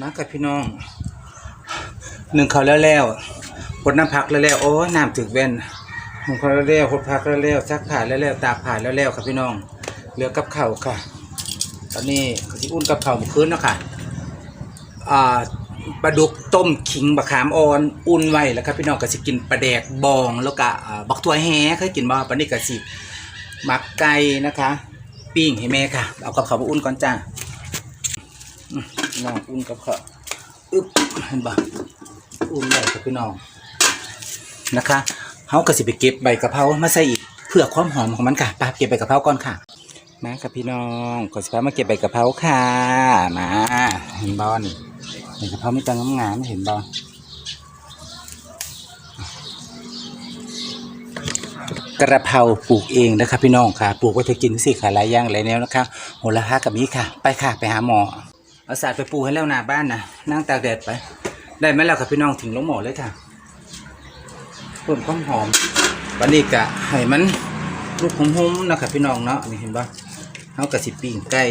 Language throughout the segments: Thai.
มากับพี่น้องหนึ่งเขาแล้วแล้วหดน้ำพักแล้วแล้วโอ้น้ำถึกเว้นหนึ่งเขาแล้วแล้วหดพักแล้วแล้วซักผ่าแล้วแล้วตากผ่าแล้วแล้วครับพี่น้องเหลือกับเข่าค่ะ ตอนนี้ก็สิอุ่นกับเข่าคืนนะค่ะอ่าปลาดุกต้มขิงบะขามอ่อนอุ่นไว้แล้วครับพี่น้องก็สิกินปลาแดกบองแล้วก็บักตัวแฮเคยกินบ่ปานนี้ก็สิหมักไก่นะคะ ปิ้งให้แม่ค่ะ เอากับเขาวมาอุ่นก่อนจ้า น้องอุ่นกับข้าวอึ๊บเห็นปะอุ่นได้ครับพี่น้องนะคะเขาก็สิไปเก็บใบกะเพรามาใส่อีกเพื่อความหอมของมันค่ะไปเก็บใบกะเพราก่อนค่ะมาครับพี่น้องก็สิพามาเก็บใบกะเพราค่ะมาเห็นบอลใบกะเพราไม่ตังงามๆเห็นบอลกระเพราปลูกเองนะครับพี่น้องค่ะ ปลูกไว้เธอกินสิค่ะหลายอย่างหลายแนวนะคะโหระพากับนี้ค่ะ ไปค่ะ ไปหาหมอ เอาสาดไปปูให้แล้วหน้าบ้านนะนั่งตากแดดไป ได้ไหมล่ะครับพี่น้องถึงลงหมอเลยค่ะเพิ่มความหอมวันนี้กะให้มันลูกหุ้มๆนะครับพี่น้องเนาะนี่เห็นปะเขากะสิปิ้งไก่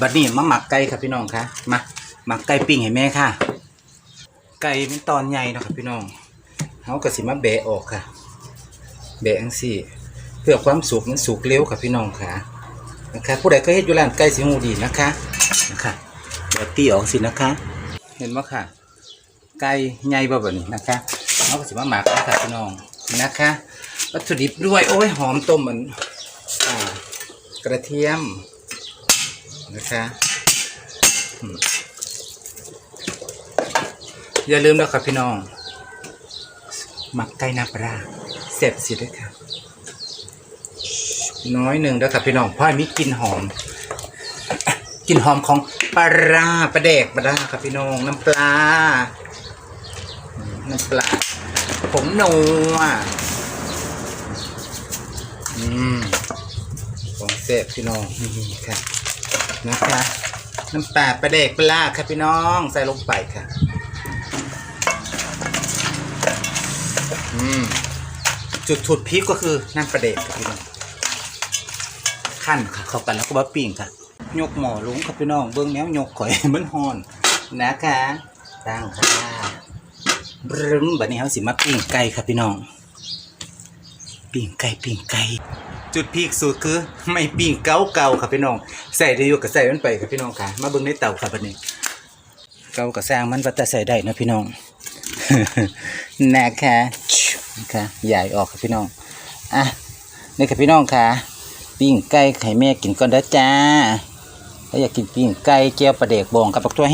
บัดนี้มาหมักไก่ครับพี่น้องคะมาหมักไก่ปิ้งให้แม่ค่ะ ไก่เป็นตอนใหญ่นะครับพี่น้องเขากะสิมาแบะออกค่ะ แบะอังสี่ เพื่อความสุกมันสุกเร็วครับพี่น้องค่ะนะคะผู้ใดก็เฮ็ดอยู่ร้านไก่สิหูดีนะคะนะคะ เดี๋ยวตีออกสินะคะ เห็นว่าค่ะไก่ใหญ่บ่แบบนี้นะคะเราก็สิมาหมักนะคะพี่น้องนะคะวัตถุดิบด้วยโอ้ยหอมต้มเหมือนกระเทียมนะคะอืมอย่าลืมนะครับพี่น้อง หมักไก่น้ำปลาเสร็จสิด้วยค่ะ น้อยหนึ่งนะครับพี่น้องเพราะอันนี้กลิ่นหอม กลิ่นหอมของปลาร้าปลาแดกปลาร้าครับพี่น้องน้ำปลา น้ำปลาผงนัวอืมของเสพพี่น้องนี่ค่ะนะคะน้ำปลาปลาแดกปลาร้าครับพี่น้องใส่ลงไปค่ะอืมจุดถุดพริกก็คือน้ำปลาแดกครับพี่น้องขั้นค่ะเข้ากันแล้วก็มาปิ้งค่ะ ยกหมอลุงครับพี่น้องเบื้องแนวยกข่อยมันฮอนนะคะตั้งค่ะบรึมบัดนี้เขาสิมาปิ้งไก่ครับพี่น้องปิ้งไก่ปิ้งไก่จุดพีคสุดคือ ไม่ปิ้งเก่าเก่าครับพี่น้องใส่ได้อยู่กับใส่มันไปครับพี่น้องค่ะ มาเบิ่งในเตาครับบัดนี้เก่ากับสร้างมันว่าแต่ใส่ได้นะพี่น้องนะคะนะคะใหญ่ออกครับพี่น้องอะนี่ครับพี่น้องค่ะปิ้งไก่ไข่แม่กินก่อนด้จ้า แล้วอยากกินปิ้งไก่เจียวปลาเด็กบองกับปักตัว